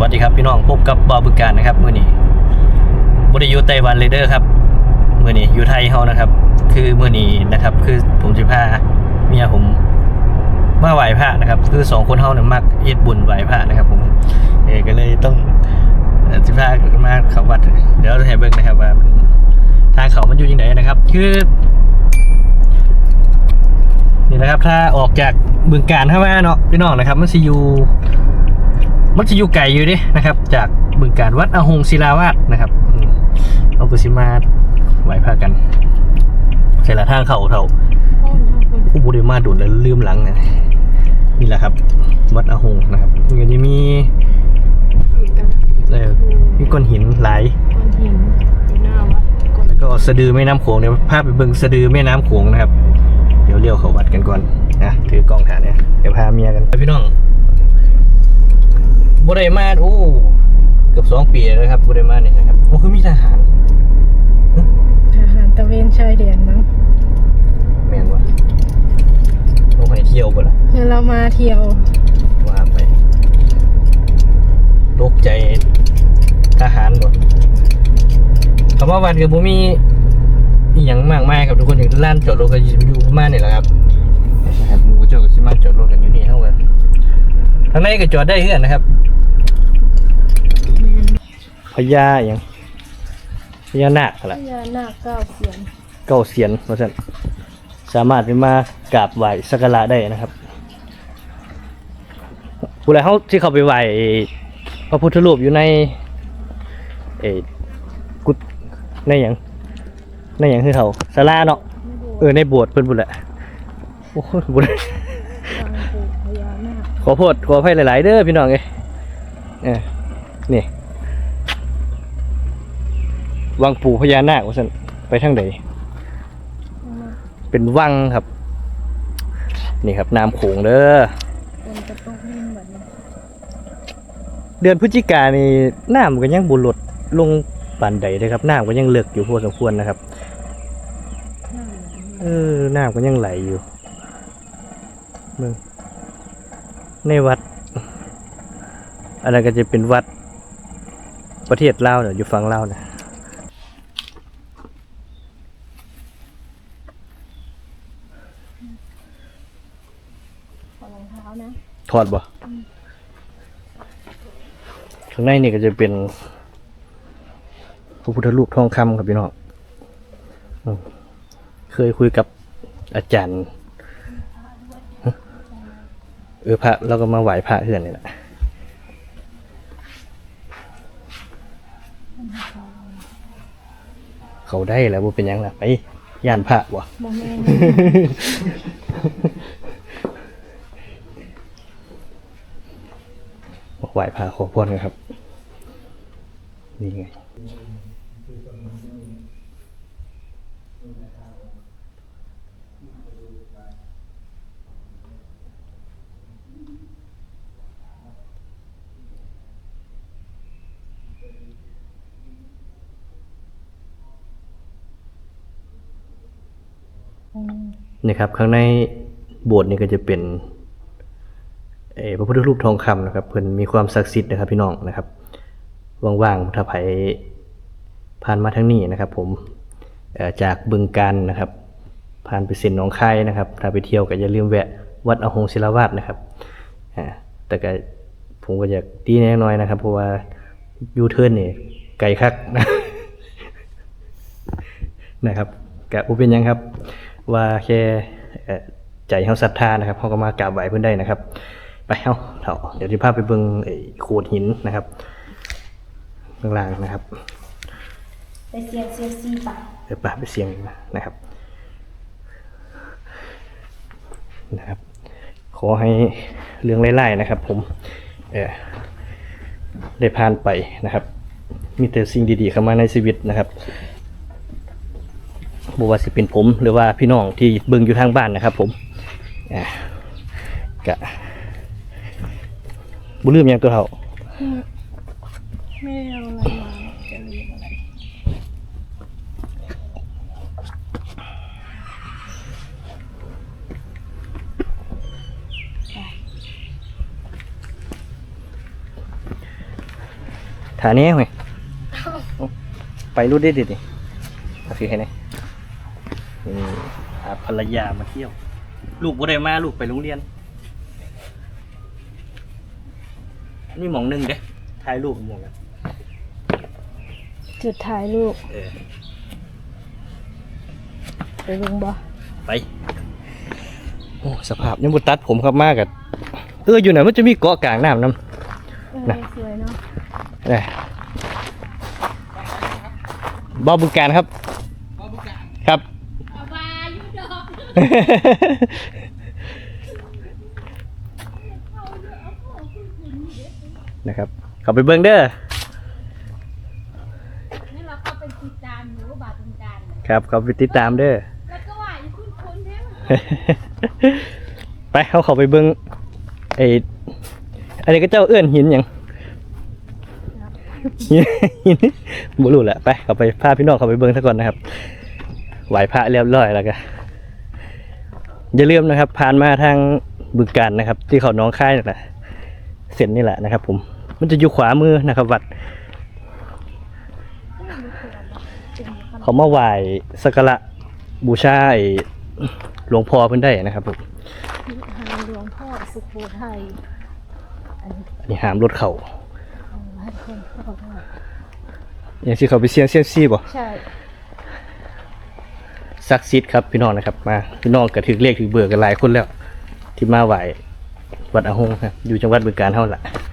วัสดีครับพี่น้องพบกับบอบึกการนะครับมื่อนี้บริยูไต้หวันเลเดอร์ครับมื่อนี้อยู่ไทยเฮานะครับ คือมื่อนี้นะครับ คือผมจะพาเมียผมมาไหว้พระนะครับ คือสองคนเฮาเนี่ยมักเอ็ดบุญไหว้พระนะครับ ผมเออก็เลยต้องเอ่อจะพามาเขาวัด เดี๋ยวจะให้เบิ่งนะครับว่าทางเขามันอยู่ยังไงนะครับ คือนี่นะครับถ้าออกจากบึงการเข้ามาเนาะพี่น้องนะครับมันสิอยู่ มันจะอยู่ไกลอยู่ดินะครับ จากบึงการวัดอหงศิลาวาสนะครับอืมเอากุสิมาไหวพากันใส่ละทางเขาเท่าผู้บุรีมาดุนแล้วลืมหลังนะนี่แหละครับ วัดอาหงนะครับมันจะมีเออมีก้อนหินหลายก้อนหินอยู่หน้าวัดก้อนแล้วก็สะดือแม่น้ำโขงเดี๋ยวพาไปเบิ่งสะดือแม่น้ำโขงนะครับ เดี๋ยวเลี้ยวเขาวัดกันก่อนนะถือกล้องถ่ายเนี่ยเดี๋ยวพาเมียกันไปพี่น้อง บุได้มาโอ้เกือบสองปีแล้วครับบุได้มาเนี่ยนะครับโอ้คือมีทหารทหารตะเวนชายแดนมั้งแม่นวะลงไปเที่ยวบ่ล่ะคือเรามาเที่ยวว่าไปตกใจทหารบ่คำว่าวันคือบ่มีอหย่างมากมายครับทุกคนอย่างร้านจอดรถก็อยู่ประมาณนี่แหละครับนะครับหมูเจ้าก็สิมาจอดรถกันอยู่นี่เท่ากันทางในก็จอดได้เฮือนนะครับพ ญาอหย่างพญานาคพอะไรญานาคเก้าเสียนเก้าเสียนเพราะฉะนั้นสามารถไปมากราบไหว้สักการะได้นะครับผู้ใดเขาที่เขาไปไหว้พระพุทธรูปอยู่ในเออกุฏในอย่างในอย่างคือเขาศาลาเนาะเออในโบสถ์เพิ่นบุญแหละโอ้โหบุญทางปู่พญานาคขอโทษขออภัยหลาย ๆ เด้อพี่น้องเอ้ยเออนี่ วังปู่พญานาคว่าซั่นไปทางใดเป็นวังครับ นี่ครับน้ำโขงเด้อเดือนพฤศจิกานี่น้ำก็ยังบุลดลงปานใดเลยครับน้ำก็ยังเลือกอยู่พอสมควรนะครับเออน้ำก็ยังไหลอยู่มืองในวัดอันนั้นก็จะเป็นวัดประเทศลาวเนี่ยอยู่ฝั่งลาวนะ ขอรองเท้า นะถอดบ่ข้างในนี่ก็จะเป็นพระพุทธรูปทองคำครับพี่น้องอืมเคยคุยกับอาจารย์ฮะเออพระเราก็มาไหว้พระเพื่อนนี่แหละเขาได้แล้วว่าเป็นหยังล่ะไปย่านพระวะโมเมนต์บอก ไหว้พระขอพรกันครับ นี่ไงนี่ครับข้างในโบสถ์นี่ก็จะเป็น พระพุทธรูปทองคำนะครับเพิ่นมีความศักดิ์สิทธิ์นะครับพี่น้องนะครับว่างๆถ้าไผผ่านมาทางนี้นะครับ ผมจากบึงการนะครับผ่านไปเส้นหนองคายนะครับ ถ้าไปเที่ยวก็อย่าลืมแวะวัดอหงศิลาวาสนะครับแต่ก็ผมก็อยากตีแน่น้อยนะครับ เพราะว่ายูเทิร์นนี่ไกลคักนะครับกับอุเป็นยังครับ ว่าแค่ใจเฮาศรัทธานะครับเฮาก็มากราบไหว้เพิ่อนได้นะครับ ไปเฮาเถาเดี๋ยวสิพาไปเบิ่งไอ้โขดหินนะครับข้างล่างนะครับ ไปเสียงเซียซีป่ะเดี๋ยวป่าไปเสียงนะครับนะครับ ขอให้เรื่องไล่ๆนะครับ ผมเออได้ผ่านไปนะครับ มีแต่สิ่งดีๆเข้ามาในชีวิตนะครับบว่าสิเป็นผมหรือว่าพี่น้องที่เบิ่งอยู่ทางบ้านนะครับ ผมอ่ากะ บุลืมหยังตัวเขาไม่เอาอะไรมาจะลืมอะไรฐานนี้ไหมไปรูดได้ดิดิโอเคให้ไหนนี่พาภรรยามาเที่ยว ลูกบ่ได้มาลูกไปโรงเรียน นี่หมองหนึ่งเด้ถ่ายรูปหมองกันจุดถ่ายรูปเออไปเบิ่งบ่ไปโอ้สภาพยังบุตัดผมครับมากอะเอออยู่ไหนมันจะมีเกาะกลางน้ำน้เออน่ะ สวยเนาะำนี่บอบึงการครับ ครับ นะครับเขาไปเบิ้งเด้อนี่เราเข้าไปติดตามหนูบาทตรงกลางน่ะครับเขาไปติดตามเด้อแล้วก็ว่าอยู่คุณคุณแท้ไปเขาเขาไปเบิ้งไอ้อันนี้ก็เจ้าเอื้อนหินหยังหินหินบุรุษแหละไปเขาไปพาพี่น้องเขาไปเบิ้งซะก่อนนะครับไหวพระเรียบร้อยแล้วก็อย่าลืมนะครับ ผ่านมาทางบึงการนะครับ ที่เขาหน้องค่ายนั่นแหละเส้นนี่แหละนะครับผม มันจะอยู่ขวามือนะครับ วัด เขามาไหว้สักการะบูชาไอ้หลวงพ่อเพิ่นได้นะครับผมหาหลวงพ่อสุโขทัยอันนี้อันนี้หามรถเขาเอาให้คนเข้าได้อย่างที่เขาไปเสี่ยงเซียมซีบ่ใช่ซักซิดครับพี่น้องนะครับ มาพี่น้องก็ถือเลขถือเบอร์กันหลายคนแล้ว ที่มาไหว้วัดอาหงครับอยู่จังหวัดบึงกาฬเท่านั้นละตรง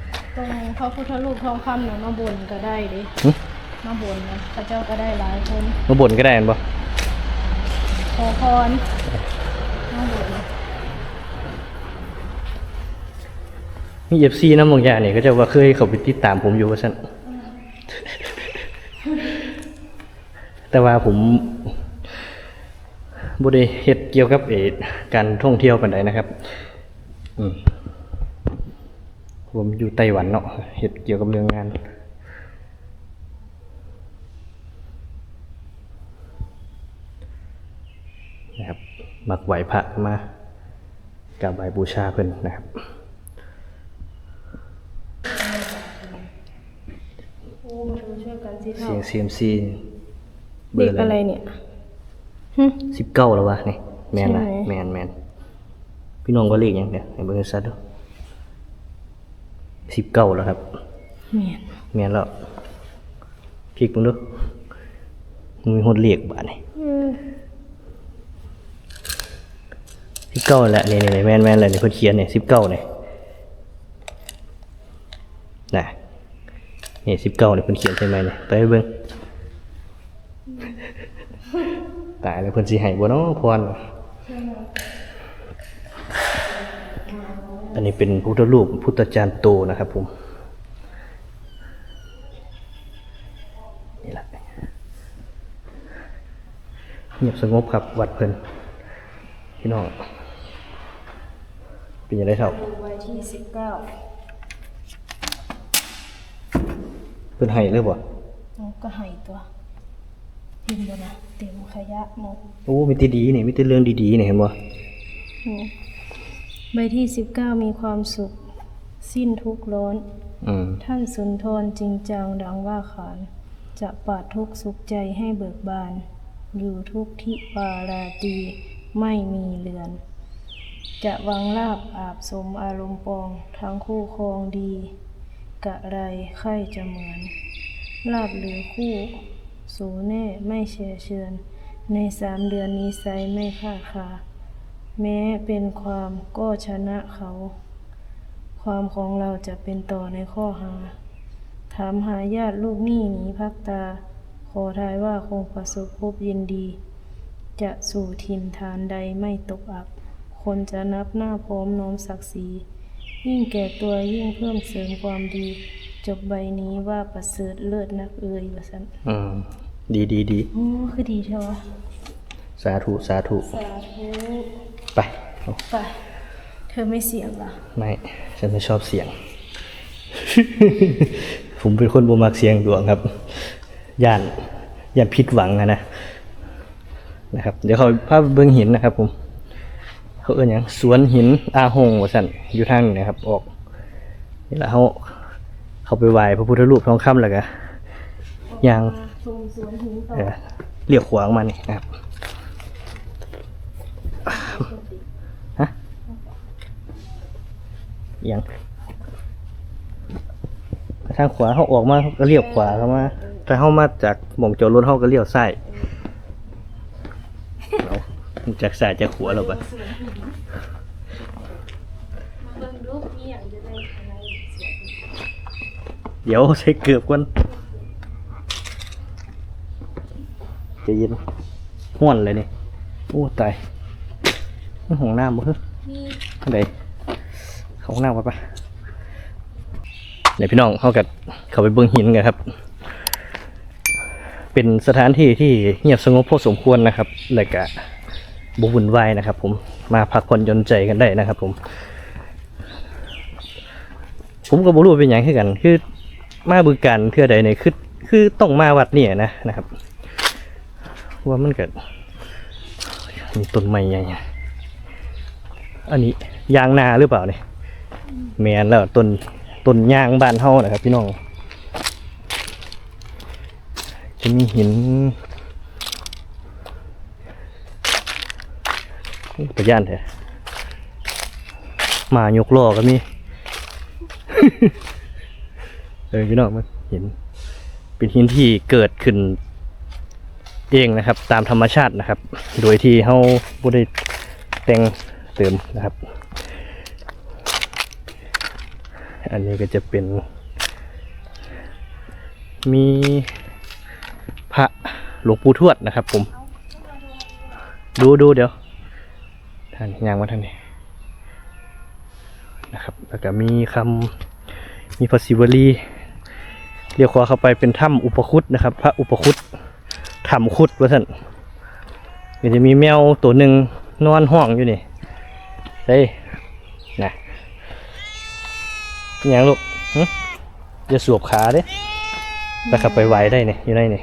พระพุทธรูปทองคำเนี่ยมาบนก็ได้เดิหึ มาบนนะพระเจ้าก็ได้หลายคนมาบ่นก็ได้แม่นบ่ขอพรมาบนมีเอฟซีน้ำบางอย่างนี่ก็จะว่าเคยเขาไปติดตามผมอยู่ว่าซั่นแต่ว่าผมบ่ได้เฮ็ดเกี่ยวกับเออการท่องเที่ยวปานใดนะครับ อืม ผมอยู่ไต้หวันเนาะเฮ็ดเกี่ยวกับเรื่องงานนะครับมักไหวพระมากราบไหวบูชาเพิ่นนะครับโอ้มาดูช่วยกันสิเสีเท่ายง CMC เบอเด็กร์อะอะไรไรเนี่ยหึ สิบเก้าแล้ววะนี่แมนนะใช่ไหม แมนแมนพี่น้องก็เรียกหยังเนี่ยให้เบอร์ซัดดู สิบเก้าแล้วครับเมียนแมนแล้วคลิกมึงดูมึงมีคนเรียกบาทนี่อืมสิบเก้าแหละนี่นี่นี่แมนแมนเลยนี่เพิ่นเขียนเนี่ยสิบเก้าเนี่ยน่ะนี่สิบเก้าเนี่ยเพิ่นเขียนใช่ไหมเนี่ยไปเบิ่งตายแล้วเพิ่นสิให้บ่เนาะพร อันนี้เป็นพุทธรูปพุทธจารย์โตนะครับผมนี่แหละเงียบสงบครับวัดเพิ่นพี่น้องเป็นยังไงเท่าดูไว้ที่สิบเก้าเพิ่นให้เลยบ่มันก็ใหายตัวเห็นบ่นะเต็มขยะหมดโอ้มีแต่ดีนี่มีแต่เรื่องดีๆนี่เห็นบ่อืม ใบที่สิบเก้ามีความสุข สิ้นทุกข์ร้อนอืมท่านสุนทรจริงจังดังว่าขาน จะปาดทุกข์สุขใจให้เบิกบาน อยู่ทุกทิปาราตรีไม่มีเลือน จะวังลาบอาบสมอารมณ์ปอง ทั้งคู่ครองดี กะไรไข่จะเหมือน ลาบหรือคู่ สูแน่ไม่เชยเชือน ในสามเดือนนี้ไซไม่ค่าดคา แม้เป็นความก็ชนะเขา ความของเราจะเป็นต่อในข้อหา ถามหาญาติลูกหนี้หนีพักตา ขอทายว่าคงประสบพบยินดี จะสู่ถิ่นฐานใดไม่ตกอับ คนจะนับหน้าพร้อมน้อมศักดิ์ศรียิ่งแก่ตัวยิ่งเพิ่มเสริมความดี จบใบนี้ว่าประเสริฐเลิศนักเอ่ยว่าสันอืมดีดีดีโอ้คือดีเท่าวะสาธุ สาธุ สาธุ ไปเอาไป เธอไม่เสียงเหรอ ไม่ฉันไม่ชอบเสียง ผมเป็นคนบ่มักเสียงดวงครับ ย่าน ย่านผิดหวังอะนะ นะครับ เดี๋ยวเขาพาไปเบิ่งหินนะครับ ผม เขาเอิ้นหยังสวนหินอาหงว่าซั่นอยู่ทางนี้นะครับ ออก นี่แหละเขาเขาไปไหว้พระพุทธรูปทองคำแล้วก็ย่างชมสวนหินต่อเออเลี้ยวขวางมานี่นะครับฮะ ยังทางขวาเขาออกมาเขาก็เลี้ยวขวาเข้ามาถ้าเขามาจากหม่องจอดรถเขาก็เลี้ยวซ้ายเอาจากซ้ายจากขวาเราไปมาเบิ่งรูปนี้อย่างจะได้อะไรเสียเดี๋ยวใช้เกือบก่อนใจะยินห้วนเลยนี่โอ้ตายนี่ห้องน้ำบ่เฮ้ยนี่อันใด เขาห้องน้ำก่อนปะเดี๋ยวพี่น้องเขากับเขาไปเบิ้องหินกันครับ เป็นสถานที่ที่เงียบสงบพอสมควรนะครับและก็บุวุ่นวายนะครับ ผมมาพักผ่อนหย่อนใจกันได้นะครับ ผม ผมก็บรู้ว่าเป็นอย่างคือกัน คือมาบึงการเทื่อใดเนี่ยคือคือต้องมาวัดเนี่ยนะนะครับ ว่ามันเกิดมีต้นไม้ใหญ่อันนี้ยางนาหรือเปล่าเนี่ย แมนแล้วต้นต้นยางบ้านเฮานะครับ พี่น้องจะมีหินประย่านแท้มายกล้อก็มีเออพี่น้องมันเห็นเป็นหินที่เกิดขึ้น เองนะครับ ตามธรรมชาตินะครับ โดยที่เขาบ่ได้แต่งเติมนะครับ อันนี้ก็จะเป็น มีพระหลวงปู่ทวดนะครับ ผม ดูดูเดี๋ยวท่านยางมาท่านนี้นะครับ แล้วก็มีคำมีพระศิวลีเรียกขวาเข้าไปเป็นถ้ำอุปคุตนะครับ พระอุปคุตถ้ำคุดว่าท่านก็จะมีแมวตัวหนึ่งนอนห้องอยู่นี่เฮ้ยนะ อย่างลูกหึจะสวบขาเด้แล้วขับไปไหวได้เนี่ยอยู่ในนี่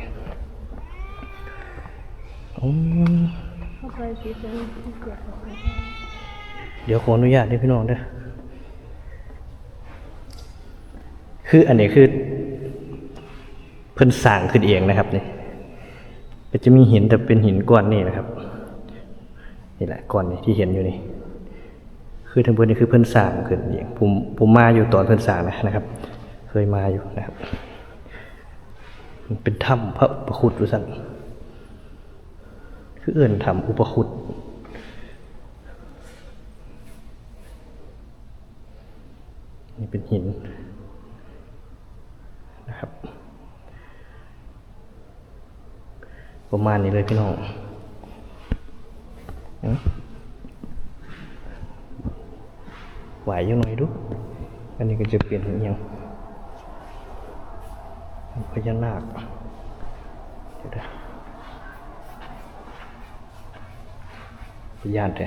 เข้าไปสิเป็นที่เกิดของมันเดี๋ยวขออนุญาตด้วยพี่น้องด้อคืออันนี้คือ เพิ่นสร้างขึ้นเองนะครับนี่ก็จะมีหินแต่เป็นหินก้อนนี่นะครับ นี่แหละก้อนนี่ที่เห็นอยู่นี่ คือทั้งเพิ่นนี่คือเพิ่นสร้างขึ้นเองผมผมมาอยู่ตอนเพิ่นสร้างนะนะครับ เคยมาอยู่นะครับ มันเป็นถ้ำพระอุปคุตรู้สั่นคือเอื่นถ้ำอุปคุตนี่เป็นหินนะครับ ประมาณนี้เลยพี่น้องอืม ไหวยังหน่อยดู อันนี้ก็จะเปลี่ยนเป็นอหยังพญานาคเดี๋ยวนะพญานแท้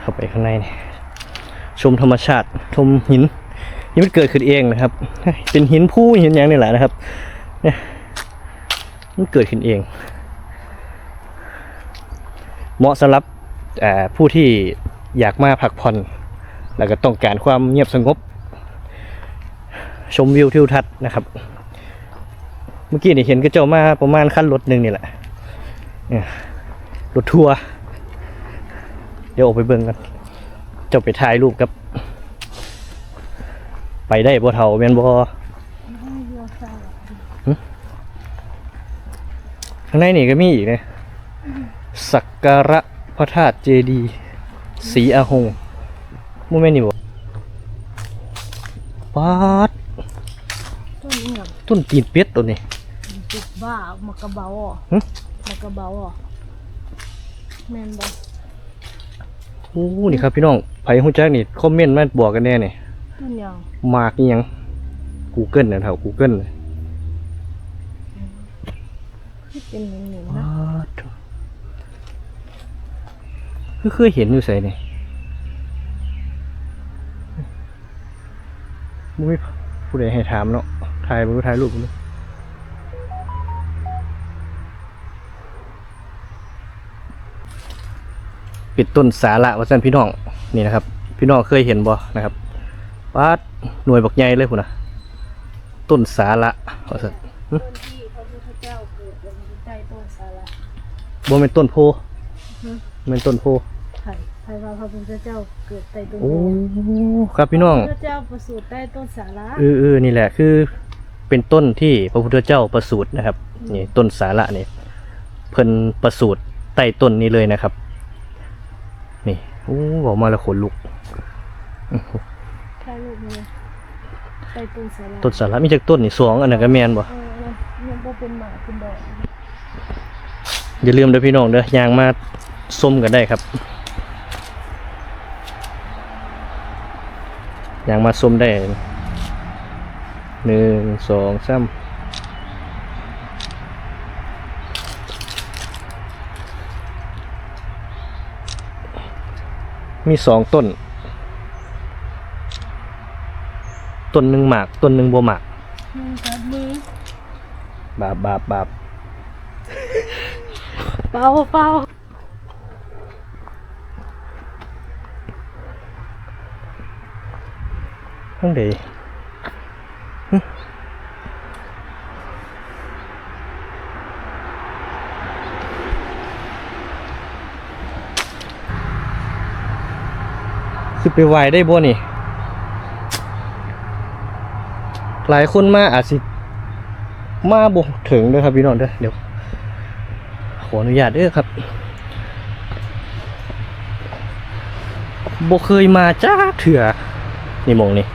เข้าไปข้างในนี่ ชมธรรมชาติ ชมหิน นี่มันเกิดขึ้นเองนะครับ เป็นหินผู้หินอย่างนี่แหละนะครับ เนี่ยมันเกิดขึ้นเอง เหมาะสำหรับผู้ที่อยากมาพักผ่อน แล้วก็ต้องการความเงียบสงบ ชมวิวทิวทัศน์นะครับ เมื่อกี้นี่เห็นก็เจ้ามาประมาณขั้นรถหนึ่งนี่แหละเนี่ยรถทัวร์เดี๋ยวออกไปเบิ่งกัน จ้าไปถ่ายรูปกับ ไปได้บ่เท่าแม่นบ่ให้วัวฟ้าข้างในนี่ก็มีอีกนะสักการะพระธาตุเจดีย์ศรีอาหงโมแม่นนี่บ่ปาดต้นนี้แบบต้นตีนเป็ดตัวนี้ติดบ้ามากระเบาอะหึมากระเบาอะแม่นบ่ โอ้นี่ครับพี่น้องไผฮู้จักนี่คอมเมนต์มาบอกกันแน่นี่ต้นยางมากอีหยัง Google น่ะเท่า Google น่ะที่เป็นหนึ่งหนึ่งๆปนะาดคือเคยเห็นอยู่ไสนี่บ่มีผู้ใดให้ถามเนาะถ่ายบ่รู้ถ่ายรูปบ่ รู้ปิดต้นสาระว่าซั่นพี่น้องนี่นะครับ พี่น้องเคยเห็นบ่นะครับปาดหน่วยบักใหญ่เลยพุ่นน่ะต้นสาระว่าซั่นต้นที่พระพุทธเจ้าเกิดลงใต้ต้นสาระบ่แม่นต้นโพแม่นต้นโพไผ่ไผ่ว่าพระพุทธเจ้าเกิดใต้ต้นโอ้โพครับพี่น้องพระพุทธเจ้าประสูติใต้ต้นสาระเออเออนี่แหละคือ เป็นต้นที่พระพุทธเจ้าประสูตินะครับนี่ต้นสาระนี่เพิ่นประสูติใต้ต้นนี้เลยนะครับนี่ โอ้บอกมาแล้วขนลุกถ่ายรูปเลยใต้ต้นสาระต้นสาระมีจากต้นนี่สองอันนั้นก็แม่นบ่เออยังบ่เป็นหมากเป็นดอกอย่าลืมเด้อพี่น้องเด้อยางมาส้มกันได้ครับยางมาส้มได้หนึ่งสองสาม มีสองต้น ต้นหนึ่งหมากต้นหนึ่งบัวหมากมือกับมือบาบบาบบาบเป่าเป่าทั้งเดคื ไปไหวได้บ่นี่ หลายคนมาอาจสิมาบ่ถึงเด้อครับพี่น้องเด้อเดี๋ยว ขออนุญาตเด้อครับบ่เคยมาจ้าเถื่อนี่มองนี่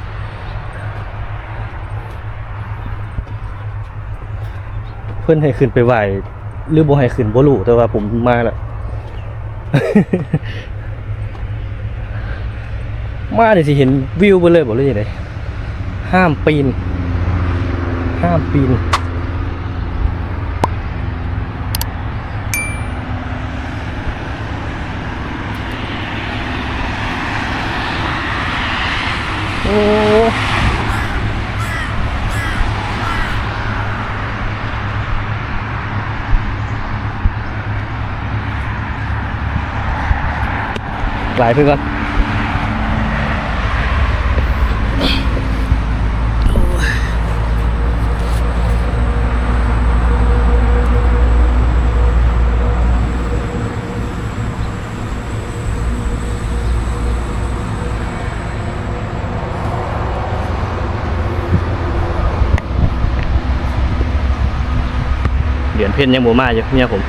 เพื่อนให้ขึ้นไปไหวหรือบ่ให้ขึ้นบ่รู้แต่ว่าผมมาแล้ว มาเดี๋ยสิเห็นวิวไปเลยบอกเลยยังไงห้ามปีน ห้ามปีนโอ้หลายเพื่อนก่อน พชรยังบ่มาอยู่เนี่ยผม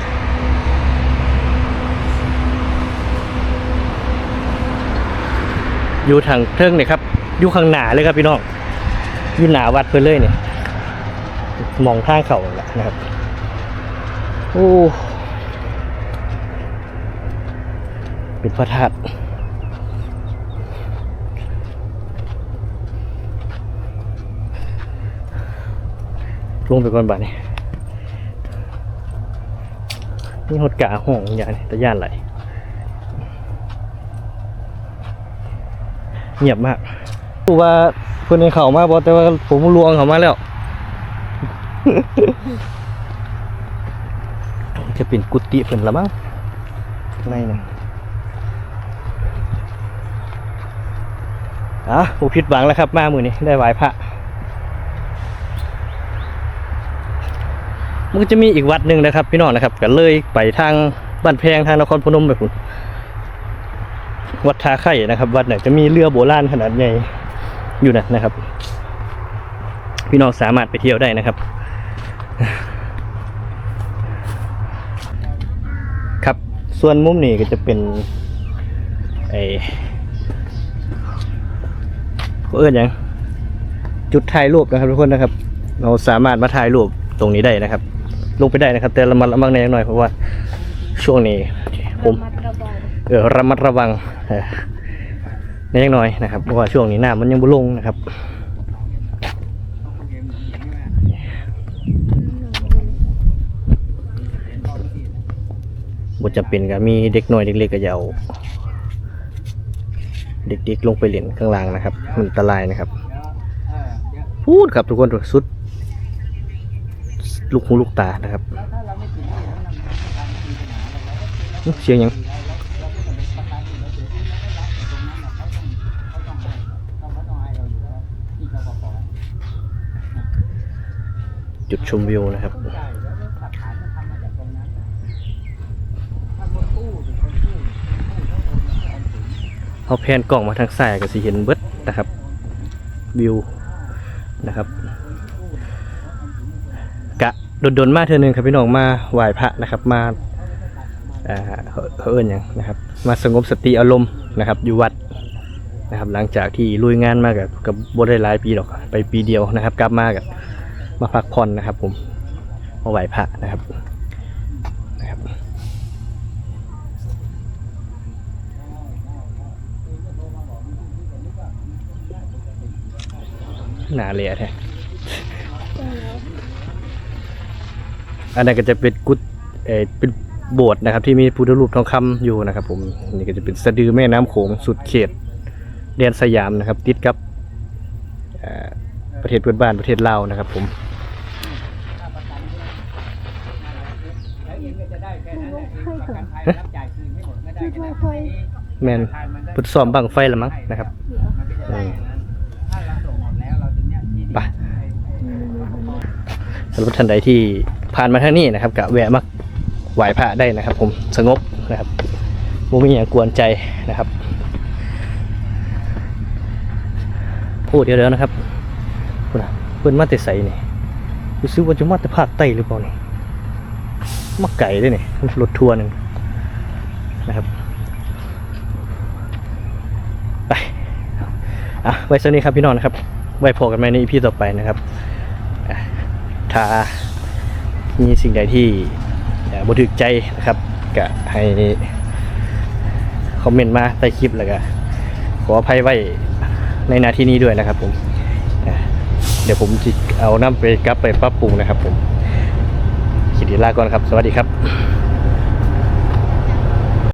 อยู่ทางเทิงเนี่ยครับอยู่ข้างหน้าเลยครับพี่น้องอยู่หน้าวัดเพื่อเลยเนี่ยมองทางเขาแหละนะครับโอ้เป็นพระธาตุลงไปก่อนบ้าน นี่หดกาห้องอย่างนี้ตะย่านไหลเงียบมากรู้ว่าเพื่อนในเขามาบอแต่ว่าผมลวงเขามาแล้วจะเป็นกุฏิเพิ่นละมั้งข้างในะอะผมผิดหวังแล้วครับ มามือนี้ได้ไหวพระ มันก็จะมีอีกวัดหนึ่งนะครับ พี่น้องนะครับก็เลยไปทางบ้านแพงทางนครพนมไปคุณวัดทาไข่นะครับ วัดไหนจะมีเรือโบราณขนาดใหญ่อยู่นะนะครับ พี่น้องสามารถไปเที่ยวได้นะครับ ครับส่วนมุมนี้ก็จะเป็นไอเขาเอื้อนยังจุดถ่ายรูปนะครับทุกคนนะครับ เราสามารถมาถ่ายรูปตรงนี้ได้นะครับ ลงไปได้นะครับ แต่ระมัดระวังนอยหน่อยเพราะว่าช่วงนี้ผมระมัดระวังเออระมัดระวังเออในยังน้อยนะครับเพราะว่าช่วงนี้น้ำมันยังบุลงนะครับบทจำเป็นก็มีเด็กน้อยเด็กเล็กก็อย่าเอาเด็กๆลงไปเล่นข้างล่างนะครับ มันอันตรายนะครับ พูพูดครับทุกคนสุด ลูกหูลูกตานะครับเสียงยังจุดชมวิวนะครับเอาแพนกล่องมาทางซ้ายก็สิเห็นเบิดนะครับ วิวนะครับ โดนๆมาเทื่อนึงครับพี่น้องมาไหว้พระนะครับมาเขาเอิ้นหยังนะครับ มาสงบสติอารมณ์นะครับ อยู่วัดนะครับ หลังจากที่ลุยงานมากับกับบได้หลายปีหรอกไปปีเดียวนะครับ กลับมากับมาพักผ่อนนะครับ ผมมาไหว้พระนะครับนะครับหนาเละแท้ อันนั้นก็จะเป็นกุฏเออเป็นโบสถ์นะครับที่มีพุทธรูปทองคำอยู่นะครับ ผมนี่ก็จะเป็นสะดือแม่น้ำโขงสุดเขตแดนสยามนะครับ ติดกับเอ่อประเทศเพื่อนบ้านประเทศลาวนะครับ ผมแมนพุทธซ้อมบังไฟละมั้งนะครับอืมไปสำหรับท่านใดที่ ผ่านมาทางนี้นะครับกะแวะมาไหว้พระได้นะครับ ผมสงบนะครับบ่มีอย่างกวนใจนะครับพูดเดี๋ยวๆนะครับพูดนะเพิ่อนมาแต่ใสนี่รู้สึกว่าจะมาแต่ภาคใต้หรือเปล่านี่มาไก่ด้วยนี่รถทัวร์หนึ่งนะครับไปอะไว้สนี้ครับพี่น้องนะครับ ไว้พอกันใหม่ในอีพีต่อไปนะครับอะถ้า มีสิ่งใดที่อ่าบ่ถึกใจนะครับก็ให้คอมเมนต์มาใต้คลิปแล้วก็ขออภัยไว้ในนาทีนี้ด้วยนะครับผมเดี๋ยวผมจะเอาน้ำไปกลับไปปรับปรุงนะครับผมคิดดีลาก่อนครับ สวัสดีครับ